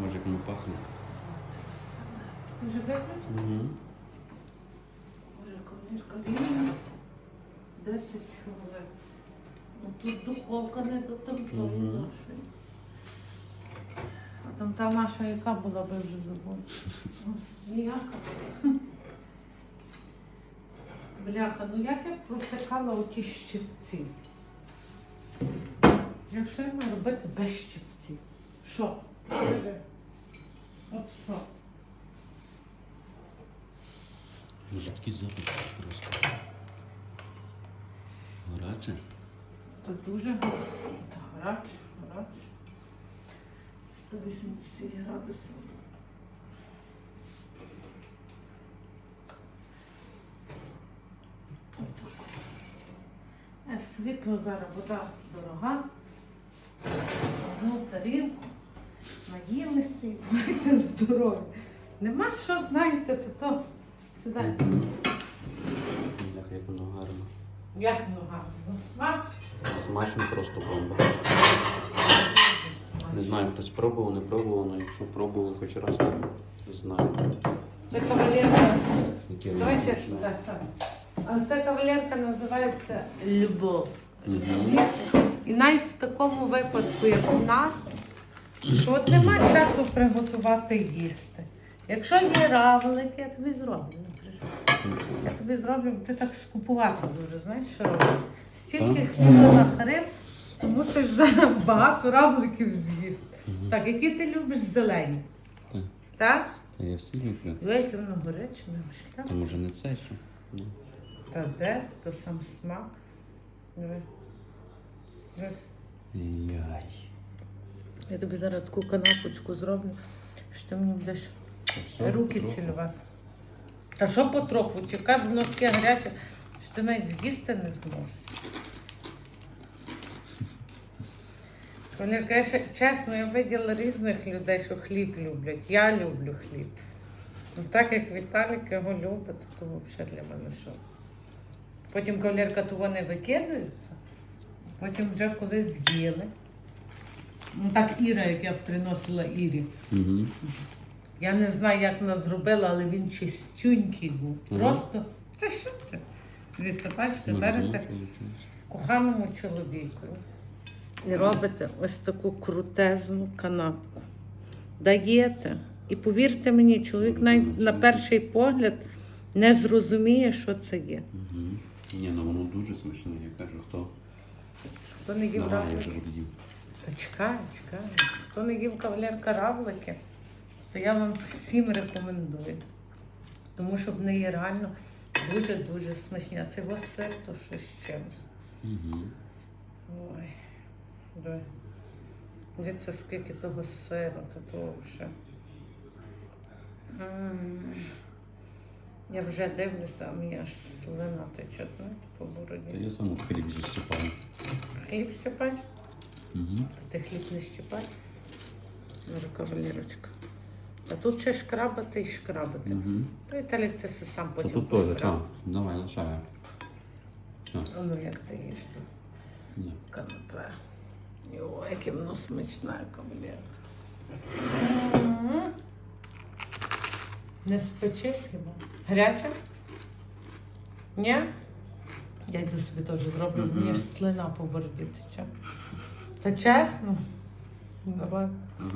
Може, як воно пахне. Ти вже виключив? Угу. Боже, кавалерка рівно 10 хвилин. Ну тут духовка не до тамтої Мгм. нашої. А там та наша яка була би вже забула. Ніяка. Бляха, ну як я протикала оті щипці? Я що я маю робити без щипців? Що? От що? Може такий запах просто. Гаряче. Це дуже. Та гаряче, гаряче. 180 градусів. Е, Світло зараз вода дорога. Одну тарілку. Наїлися і будете здорові. Нема що, знаєте, це то. Сідай. Бляха, як воно гарно. Як нога? Ну смак. Смачно просто бомба. Не знаю, хтось пробував, не пробував, але якщо пробував хоч раз, то знаю. Це кавалерка. Яке воно Давайте смачне. сюди сам. А ця кавалерка називається любов. Мгм. І навіть в такому випадку, як у нас, що от нема часу приготувати їсти. Якщо є равлики, я тобі зроблю. Я тобі зроблю, ти так скупувати дуже, знаєш, що робити. Стільки хліба нахарив, то мусиш зараз багато равликів з'їсти. Так, які ти любиш зелені? Так. Так? Та я всі люблю. Яке воно горяче, не Та може не це ще? Ну. Та де? То сам смак. Диви. Яй. Я тобі зараз таку канапочку зроблю, що ти мені будеш все, руки трохи. цілувати. Та що потроху? Чекай, воно таке гаряче, що ти навіть з'їсти не зможеш. Колірка, я чесно, я виділа різних людей, що хліб люблять. Я люблю хліб. Ну, так як Віталік його любить, то, взагалі для мене що. Потім кавалерка то вони викидаються, потім вже коли з'їли. Ну так Іра, як я приносила Ірі. Угу. Я не знаю, як вона зробила, але він чистюнький був. Мгм. Просто це що це? Дивіться, бачите, Ну, берете коханому чоловіку і робите ось таку крутезну канапку. Даєте. І повірте мені, чоловік навіть на перший погляд не зрозуміє, що це є. Угу. Ні, ну воно дуже смачне, я кажу, хто. Хто не їв Ага, я равлики? їв. Та чекай, чекай. Хто не їв кавалерка равлики, то я вам всім рекомендую. Тому що вони є реально дуже-дуже смачні. А це ось сир, то що з чимось. Угу. Ой, дай. Дивіться, скільки того сиру, то того вже. Я вже дивлюся, а мені аж слина тече, знаєте, по Та бороді. я сам хліб щипаю. Хліб щепать? Угу. Ти хліб не щепай. Ну, кавалерочка. А тут ще шкрабати і шкрабати. Угу. То Віталік ти се сам потім тут теж, так. Давай, лишаю. А ну як ти їш тут Ні. канапе. Йо, яке воно смачне, кавалерка. М. Не спечеш хіба? Гаряче? Ні? Я йду собі теж зроблю, мені ж слина по бороді тече. Та чесно? Давай. Угу.